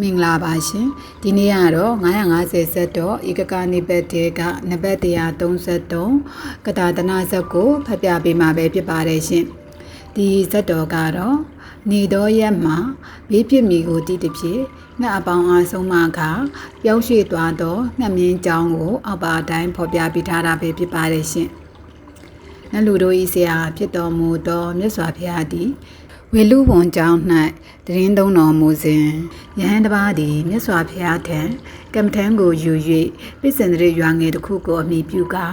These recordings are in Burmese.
မင်္ဂလာပါရှင်ဒီနေ့ကတော့950ဆက်တော့ဧကကနိပတ်တေကနပတ်133ကတာတနာဇက်ကိုဖတ်ပြပေးမှာပဲဖြစ်ပါတယ်ရှင်ဒီဇက်တော်ကတော့နေတော်ရက်မှာဘေးပြစ်မီကိုတည်တဖြစ်ငှက်အပေါင်းအားဆုံးမကပြောင်းရွှေ့သွားသောငှက်မြင်းကြောင်းကိုအောက်ပါအတိုင်းဖော်ပြပေးထားတာပဲဖြစ်ပါတယ်ရှင်နတ်လူတို့ဤဆရာဖြစ်တော်မူသောမြတ်စွာဘုရားသည် ဝေလူဝန်ကြောင်း၌တရင်သုံးတော်မူစဉ်ယဟန်တစ်ပါးသည်မြတ်စွာဘုရားထံကမ္မထံကိုယူ၍ပိစန္ဒရရွာငယ်တစ်ခုကိုအမိပြုကာ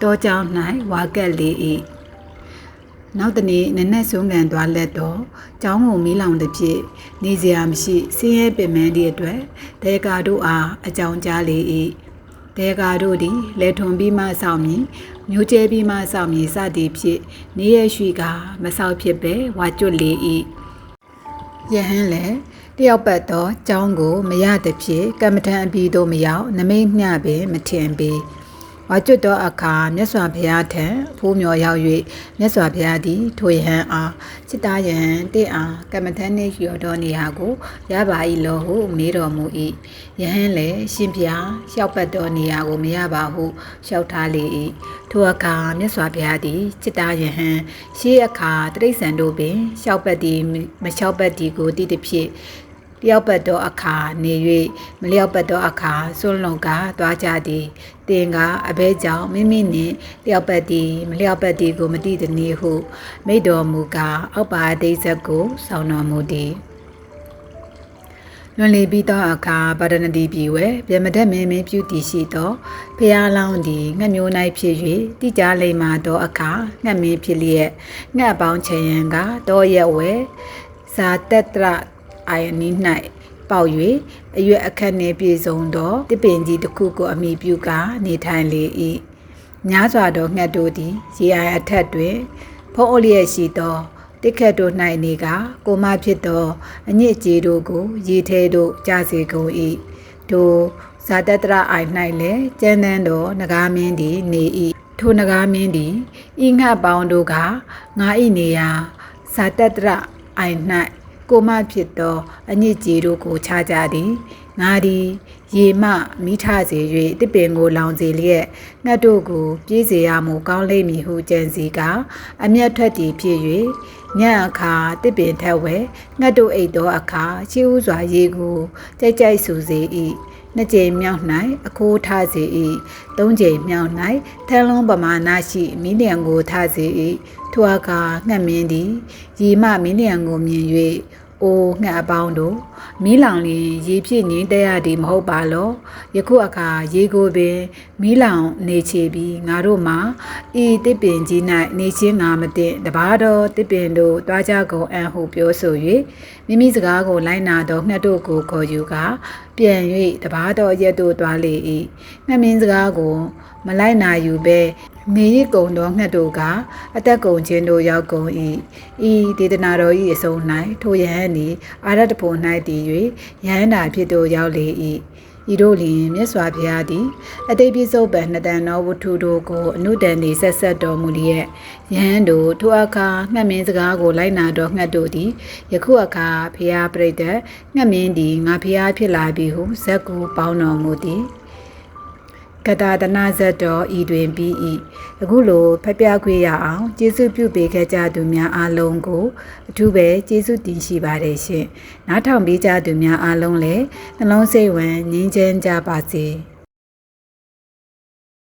တောကြောင်း၌ဝါကက်လေ၏နောက်တနေ့နနက်ဆုံးကန်သွားလက်တော့ကျောင်းကိုမီးလောင်သည်ဖြင့်နေစရာမရှိဆင်းရဲပင်ပန်းသည့်အတွက်ဒေကာတို့အားအကြောင်းကြားလေ၏ဒေကာတို့သည်လေထွန်ပြီးမှစောင့်မည် မျိုးကျဲပြီးမှစောင့်မည်စသည်ဖြင့်နေရရှိကမဆောက်ဖြစ်ပဲဝါကျွတ်လေ၏ယဟန်လည်းတယောက်ပတ်သောကျောင်းကိုမရသည်ဖြင့်ကမ္မထံအပြီးသို့မရောက်နမိတ်မျှပင်မထင်ပေ ဝါကျွတ်သောအခါမြတ်စွာဘုရားထံအဖိုးမြော်ရောက်၍မြတ်စွာဘုရားသည်ထိုယဟန်အားစိတ္တယဟန်တင့်အားကမ္မထံနှင့်လျော်တော်နေရာကိုရပါ၏လောဟုမေးတော်မူ၏ယဟန်လည်းရှင်ဘုရားလျှောက်ပတ်တော်နေရာကိုမရပါဟုလျှောက်ထားလေ၏ထိုအခါမြတ်စွာဘုရားသည်စိတ္တယဟန်ရှေးအခါတရိษံတို့ပင်လျှောက်ပတ်သည်မလျှောက်ပတ်သည်ကိုတည်သည်ဖြင့် လျောက်ပတ်သောအခါနေ၍မလျောက်ပတ်သောအခါစွန့်လွန်ကသွားကြသည်တင်ကအဘဲကြောင့်မိမိနှင့်လျောက်ပတ်သည်မလျောက်ပတ်သည်ကိုမတိသည်နည်းဟုမိတော်မူကာအောက်ပါအသေးဆက်ကိုဆောင်းတော်မူသည်လွန်လီပြီးသောအခါဗဒနတိပြည်ဝဲပြမတက်မင်းမင်းပြုတည်ရှိသောဖျားလောင်းသည်ငှက်မျိုး၌ဖြစ်၍တိကြလိမ္မာသောအခါငှက်မင်းဖြစ်လျက်ငှက်ပေါင်းချေရန်ကတောရက်ဝဲဇာတက်တရ အာယနီ၌ပေါက်၍အရွက်အခက်နှင့်ပြည်စုံသောတစ်ပင်ကြီးတစ်ခုကိုအမိပြုကာနေထိုင်လေ၏များစွာသောငှက်တို့သည်ရေအိုင်အထက်တွင်ဖုံးအုပ်လျက်ရှိသောတိခတ်တို့၌နေကကိုမဖြစ်သောအညစ်အကြေးတို့ကိုရေထဲသို့ကျစေကုန်၏တို့ဇာတတရအိုင်၌လည်းကျန်းတန်းသောနဂါမင်းသည်နေ၏ထိုနဂါမင်းသည်ဤငှက်ပေါင်းတို့ကငါ၏နေရာဇာတတရအိုင်၌ ကိုမဖြစ်သောအညစ်ကြေးတို့ကိုခြားကြသည်ငါသည်ရေမမိထစေ၍တစ်ပင်ကိုလောင်စေလျက်ငှက်တို့ကို ပြေးစေရမူကောင်းလိမ့်မည်ဟုကြံစီက အမျက်ထွက်တည်ဖြစ်၍ညအခါတစ်ပင်ထက်ဝဲငှက်တို့အိတ်သောအခါချီဥစွာရေကိုကြိုက်ကြိုက်ဆူစေ၏နှစ်ကြိမ်မြောက်၌အခိုးထားစေ၏သုံးကြိမ်မြောက်၌ထန်းလုံးပမာဏရှိမီးလျံကိုထားစေ၏ထိုအခါငှက်မင်းသည်ရေမမင်းလျံကိုမြင်၍ အိုငှက်အပေါင်းတို့မီးလောင်လျင်ရေဖြစ်ငင်းတဲ့ရသည်မဟုတ်ပါလောယခုအခါရေကိုပင်မီးလောင်နေချေပြီးငါတို့မှာဤတစ်ပင်ကြီး၌နေချင်းငါမသိတပါတော်တစ်ပင်တို့တွားကြကုန်အံ့ဟုပြောဆို၍မိမိစကားကိုလိုက်နာသောငှက်တို့ကိုခေါ်ယူကာပြန်၍တပါတော်ရက်တို့တွားလေ၏ငှက်မင်းစကားကိုမလိုက်နာယူပဲမေရစ်ကုံသောငှက်တို့ကအသက်ကုန်ခြင်းတို့ရောက်ကုန်၏ဤဒေသနာတော်၏အဆုံး၌ထိုယဟန်သည်အာရတဖို့၌တည်၍ယဟန္တာဖြစ်သို့ရောက်လေ၏ဤတို့လျင်မြတ်စွာဘုရားသည်အတိတ်ပြစ္ဆုတ်ပံနှစ်တန်သောဝတ္ထုတို့ကိုအနုတန်နေဆက်ဆက်တော်မူလျက်ယဟန်တို့ထိုအခါငှက်မင်းစကားကိုလိုက်နာတော်ငှက်တို့သည်ယခုအခါဘုရားပြိတ္တငှက်မင်းသည်ငါဘုရားဖြစ်လာပြီဟုဇက်ကိုပေါင်းတော်မူသည် ကတာတနာဇတ်တော်ဤတွင်ပြီး၏အခုလိုဖက်ပြခွေရအောင်ကျေးဇူးပြုပေးခဲ့ကြသူများအားလုံးကိုအထူးပဲကျေးဇူးတင်ရှိပါတယ်ရှင်နားထောင်ပေးကြသူများအားလုံးလည်းနှလုံးစိတ်ဝင်ငြိမ်းချမ်းကြပါစေ။